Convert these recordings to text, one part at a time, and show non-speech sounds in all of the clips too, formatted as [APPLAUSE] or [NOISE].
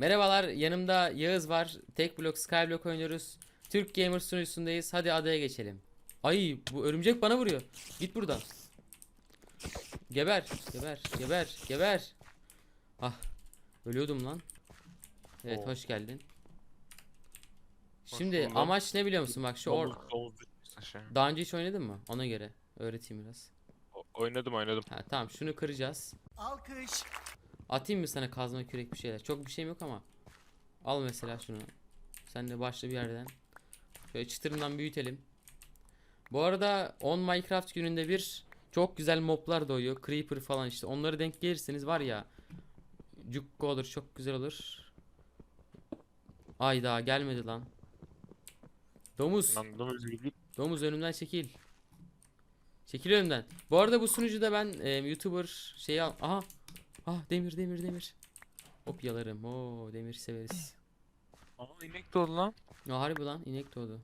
Merhabalar, yanımda Yağız var. Tek blok Skyblock oynuyoruz. Türk Gamer sunucusundayız. Hadi adaya geçelim. Ay, bu örümcek bana vuruyor. Git buradan. Geber, geber, geber, geber. Ah, ölüyordum lan. Evet, Oo. hoş geldin. Şimdi amaç ne biliyor musun? Bak şu or daha önce hiç oynadın mı? Ona göre öğreteyim biraz. O- Oynadım oynadım. Ha, tamam, şunu kıracağız. Alkış. Atayım mı sana kazma kürek bir şeyler? Çok bir şeyim yok ama. Al mesela şunu. Sen de başla bir yerden. Şöyle çıtırından büyütelim. Bu arada 10 Minecraft gününde bir çok güzel moblar doğuyor. Creeper falan işte. Onları denk gelirseniz var ya. Cukko olur çok güzel olur. Ay daha gelmedi lan. Domuz. Lan domuz gibi. Domuz önümden çekil. Çekil önümden. Bu arada bu sunucuda ben e, YouTuber şeyi al. Aha. Ah demir demir demir. Hop yalarım. Oo demir severiz. Aa inek doğdu lan. Ya harbi lan inek doğdu.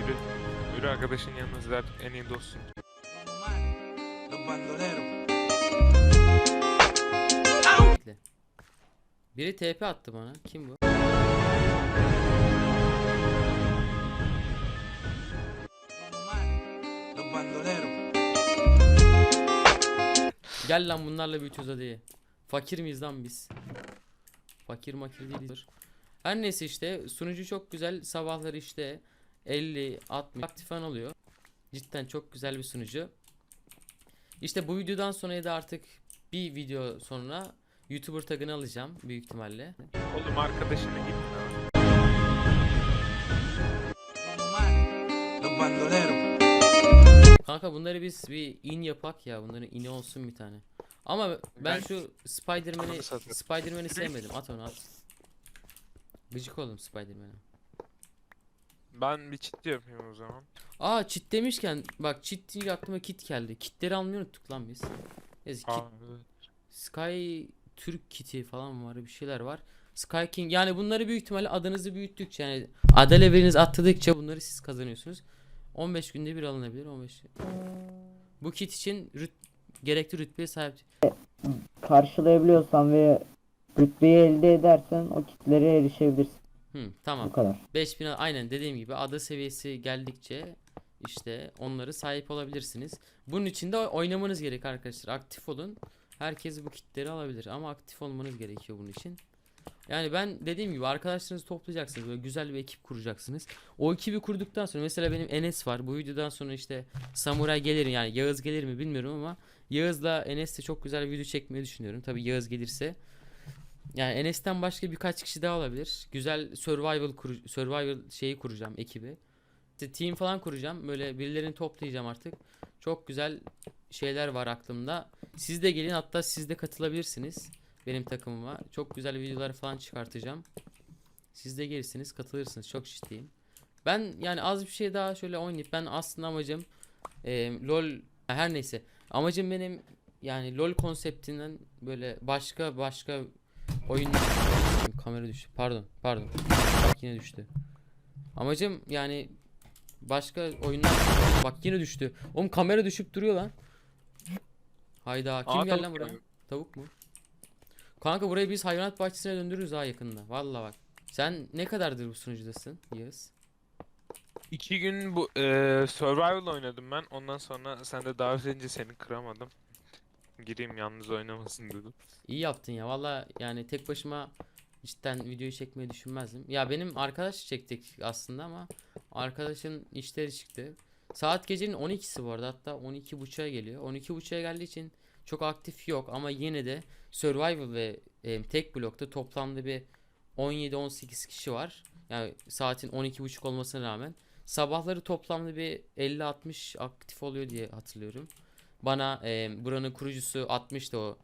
Yürü. Yürü arkadaşın yanına zler en iyi dostsun. Bekle. Biri TP attı bana. Kim bu? Los bandoleros. Gel lan bunlarla büyütüyoruz hadi. Fakir miyiz lan biz? Fakir makir değiliz. Her neyse işte sunucu çok güzel. Sabahları işte 50 60 aktif falan oluyor. Cidden çok güzel bir sunucu. İşte bu videodan sonra da artık bir video sonra YouTuber tagını alacağım büyük ihtimalle. Oğlum arkadaşına git. Los bandoleros. Kanka bunları biz bir in yapak ya. Bunların ini olsun bir tane. Ama ben Ben- şu Spider-Man'i Spider-Man'i sevmedim. At onu at. Gıcık oldum Spider-Man'e. Ben bir çit yapayım o zaman. Aa çit demişken bak çit deyince aklıma kit geldi. Kitleri almayı unuttuk lan biz. Neyse kit, Aa, evet. Sky Türk kiti falan var bir şeyler var. Sky King yani bunları büyük ihtimalle adınızı büyüttükçe yani ada leveliniz atladıkça bunları siz kazanıyorsunuz. 15 günde bir alınabilir 15. Bu kit için rüt, gerekli rütbeye sahip. karşılayabiliyorsan ve rütbeyi elde edersen o kitlere erişebilirsin. Hı, tamam. Bu kadar. 5000 a- aynen dediğim gibi ada seviyesi geldikçe işte onları sahip olabilirsiniz. Bunun için de oynamanız gerek arkadaşlar. Aktif olun. Herkes bu kitleri alabilir ama aktif olmanız gerekiyor bunun için. Yani ben dediğim gibi arkadaşlarınızı toplayacaksınız. Böyle güzel bir ekip kuracaksınız. O ekibi kurduktan sonra mesela benim Enes var. Bu videodan sonra işte Samuray gelir yani Yağız gelir mi bilmiyorum ama Yağız'la Enes'le çok güzel bir video çekmeyi düşünüyorum. Tabii Yağız gelirse. Yani Enes'ten başka birkaç kişi daha olabilir. Güzel survival kuru- survival şeyi kuracağım ekibi. İşte team falan kuracağım. Böyle birilerini toplayacağım artık. Çok güzel şeyler var aklımda. Siz de gelin hatta siz de katılabilirsiniz benim takımıma. Çok güzel videolar falan çıkartacağım. Siz de gelirsiniz, katılırsınız. Çok ciddiyim. Ben yani az bir şey daha şöyle oynayıp ben aslında amacım e, LoL her neyse. Amacım benim yani LoL konseptinden böyle başka başka oyun kamera düştü. Pardon, pardon. Bak yine düştü. Amacım yani başka oyunlar bak yine düştü. Oğlum kamera düşüp duruyor lan. Hayda kim Aa, geldi lan buraya? Tavuk mu? Kanka burayı biz hayvanat bahçesine döndürürüz ha yakında. Vallahi bak. Sen ne kadardır bu sunucudasın Yağız? İki gün bu eee survival oynadım ben. Ondan sonra sen de davet edince seni kıramadım. Gireyim yalnız oynamasın dedim. İyi yaptın ya. Valla yani tek başıma cidden videoyu çekmeyi düşünmezdim. Ya benim arkadaş çektik aslında ama arkadaşın işleri çıktı. Saat gecenin 12'si bu arada. Hatta 12.30'a geliyor. 12.30'a geldiği için çok aktif yok ama yine de survival ve e, tek blokta toplamda bir 17-18 kişi var. Yani saatin 12.30 olmasına rağmen sabahları toplamda bir 50-60 aktif oluyor diye hatırlıyorum. Bana e, buranın kurucusu atmıştı o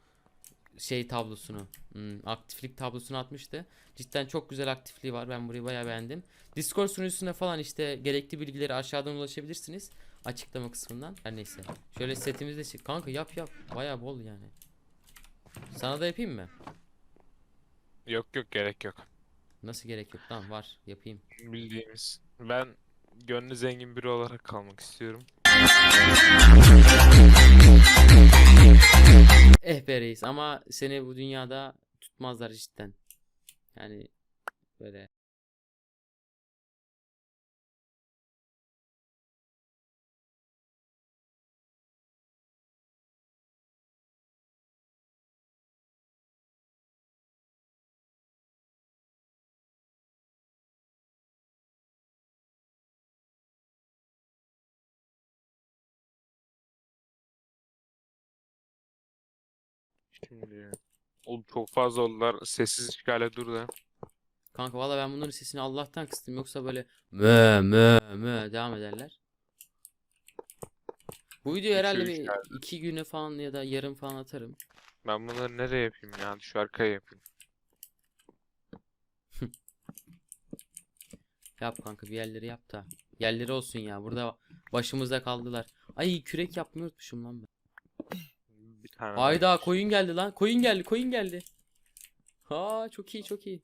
şey tablosunu. hmm, aktiflik tablosunu atmıştı. Cidden çok güzel aktifliği var. Ben burayı bayağı beğendim. Discord sunucusuna falan işte gerekli bilgileri aşağıdan ulaşabilirsiniz. Açıklama kısmından. Her neyse. Şöyle setimizi de çek- Kanka yap yap. Bayağı bol yani. Sana da yapayım mı? Yok yok gerek yok. Nasıl gerek yok? Tamam var. Yapayım. Bildiğimiz. Ben gönlü zengin biri olarak kalmak istiyorum. Eh be reis ama seni bu dünyada tutmazlar cidden. Yani böyle Şimdi. Oğlum çok fazla oldular. Sessiz işgale dur da. Kanka valla ben bunların sesini Allah'tan kıstım yoksa böyle mö mö mö devam ederler. Bu videoyu herhalde bir iki güne falan ya da yarın falan atarım. Ben bunları nereye yapayım ya? Şu arkaya yapayım. [LAUGHS] Yap kanka bir yerleri yap da. Yerleri olsun ya. Burada başımızda kaldılar. Ay kürek yapmayı unutmuşum lan ben. Tane Ayda daha. koyun geldi lan. Koyun geldi, koyun geldi. Ha çok iyi, çok iyi.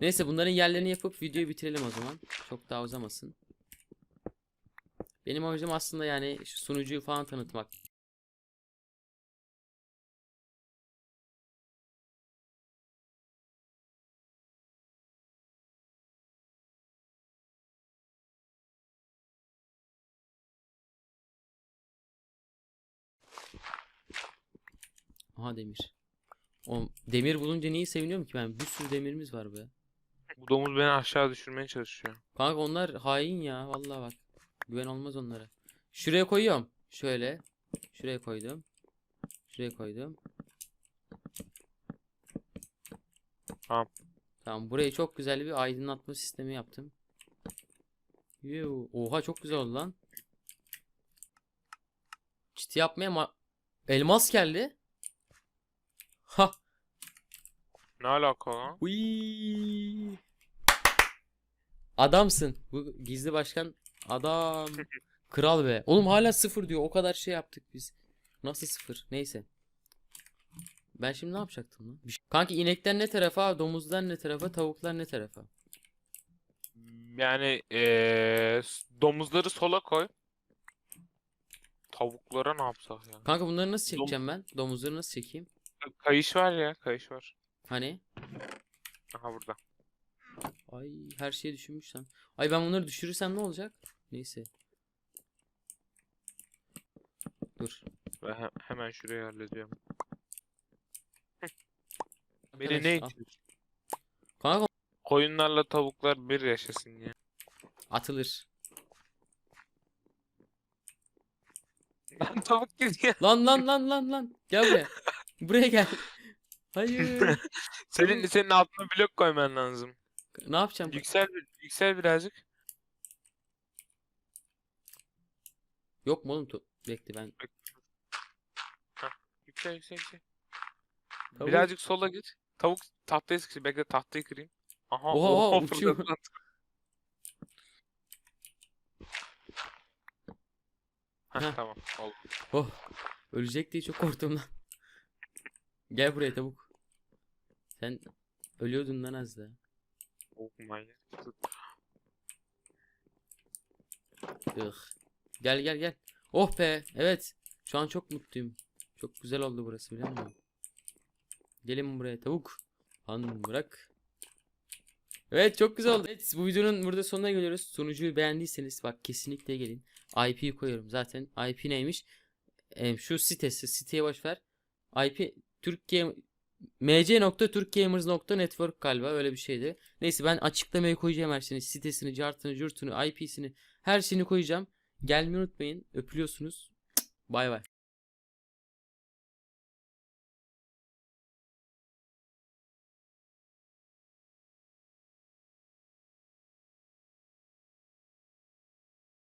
Neyse bunların yerlerini yapıp videoyu bitirelim o zaman. Çok daha uzamasın. Benim amacım aslında yani şu sunucuyu falan tanıtmak. Aha demir. O demir bulunca niye seviniyorum ki ben? Bir sürü demirimiz var be. Bu domuz beni aşağı düşürmeye çalışıyor. Kanka onlar hain ya vallahi bak. Güven olmaz onlara. Şuraya koyuyorum. Şöyle. Şuraya koydum. Şuraya koydum. Tamam. Tamam burayı çok güzel bir aydınlatma sistemi yaptım. Yuh, Oha çok güzel oldu lan. Çiti yapmaya ma- elmas geldi. Ha. Ne alaka lan? Uy. Adamsın. Bu gizli başkan adam. [LAUGHS] Kral be. Oğlum hala sıfır diyor. O kadar şey yaptık biz. Nasıl sıfır? Neyse. Ben şimdi ne yapacaktım lan? Bir şey- Kanki inekler ne tarafa, domuzlar ne tarafa, tavuklar ne tarafa? Yani eee s- domuzları sola koy. Tavuklara ne yapsak ya? Kanka bunları nasıl çekeceğim ben? Domuzları nasıl çekeyim? Kayış var ya, kayış var. Hani? Aha burada. Ay her şeyi düşünmüş lan. Ay ben bunları düşürürsem ne olacak? Neyse. Dur. Ve he- hemen şuraya hallediyorum. Beni ne itiyorsun? Kanka Koyunlarla tavuklar bir yaşasın ya. atılır. Lan tavuk gidiyor. Lan lan lan lan lan. Gel buraya. [LAUGHS] Buraya gel. [LAUGHS] Hayır. [LAUGHS] Senin senin altına blok koyman lazım. Ne yapacağım? Yüksel yüksel birazcık. Yok mu oğlum? to- Bekle ben. Yüksel yüksel yüksel. Tavuk- Birazcık sola git. Tavuk tahtaya sıkıştı. Bekle tahtayı kırayım. Aha. Oha, oha, oha, uçuyor. fırladı lan. Heh, Heh. tamam oldu. Oh. Ölecek diye çok korktum lan. Gel buraya tavuk. Sen ölüyordun lan az da. Oh manyak. Ugh. Gel gel gel. Oh be. Evet. Şu an çok mutluyum. Çok güzel oldu burası biliyor musun? Gelin buraya tavuk. Han bırak. Evet çok güzel oldu. Evet bu videonun burada sonuna geliyoruz. Sunucuyu beğendiyseniz bak kesinlikle gelin. IP'yi koyuyorum zaten. IP neymiş? Em, şu sitesi. Siteye boş ver. IP Türkiye mc.turkgamers.network galiba öyle bir şeydi. Neyse ben açıklamaya koyacağım her şeyini. Sitesini, cartını, curtunu, IP'sini her şeyini koyacağım. Gelmeyi unutmayın. Öpülüyorsunuz. Bay bay.